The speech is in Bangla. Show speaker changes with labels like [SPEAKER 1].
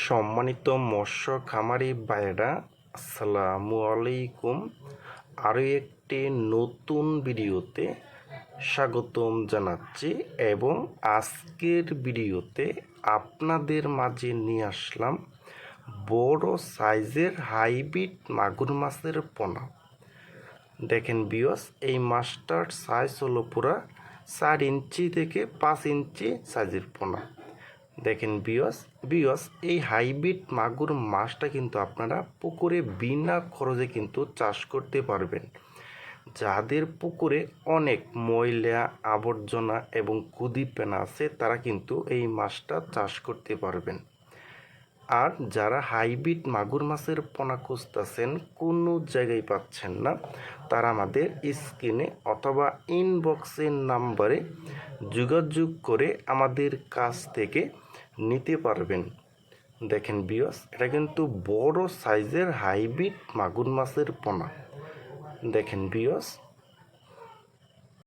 [SPEAKER 1] সম্মানিত মৎস্য খামারি ভাইয়েরা, আসসালামু আলাইকুম। আরও একটি নতুন ভিডিওতে স্বাগতম জানাচ্ছি এবং আজকের ভিডিওতে আপনাদের মাঝে নিয়ে আসলাম বড় সাইজের হাইব্রিড মাগুর মাছের পোনা। দেখেন বিয়স এই মাছটার সাইজ হলো পুরা চার ইঞ্চি থেকে পাঁচ ইঞ্চি সাইজের পোনা। দেখেন বিয়স বিয়স এই হাইব্রিড মাগুর মাছটা কিন্তু আপনারা পুকুরে বিনা খরচে কিন্তু চাষ করতে পারবেন। যাদের পুকুরে অনেক ময়লা, আবর্জনা এবং কুদিপেনা আছে, তারা কিন্তু এই মাছটা চাষ করতে পারবেন। আর যারা হাইব্রিড মাগুর মাছের পোনা খুঁজতেছেন, কোনো জায়গায় পাচ্ছেন না, তারা আমাদের স্ক্রিনে অথবা ইনবক্সের নাম্বারে যোগাযোগ করে আমাদের কাছ থেকে নিতে পারবেন। দেখেন বিয়স এটা কিন্তু বড় সাইজের হাইব্রিড মাগুর মাছের পোনা। দেখেন বিয়স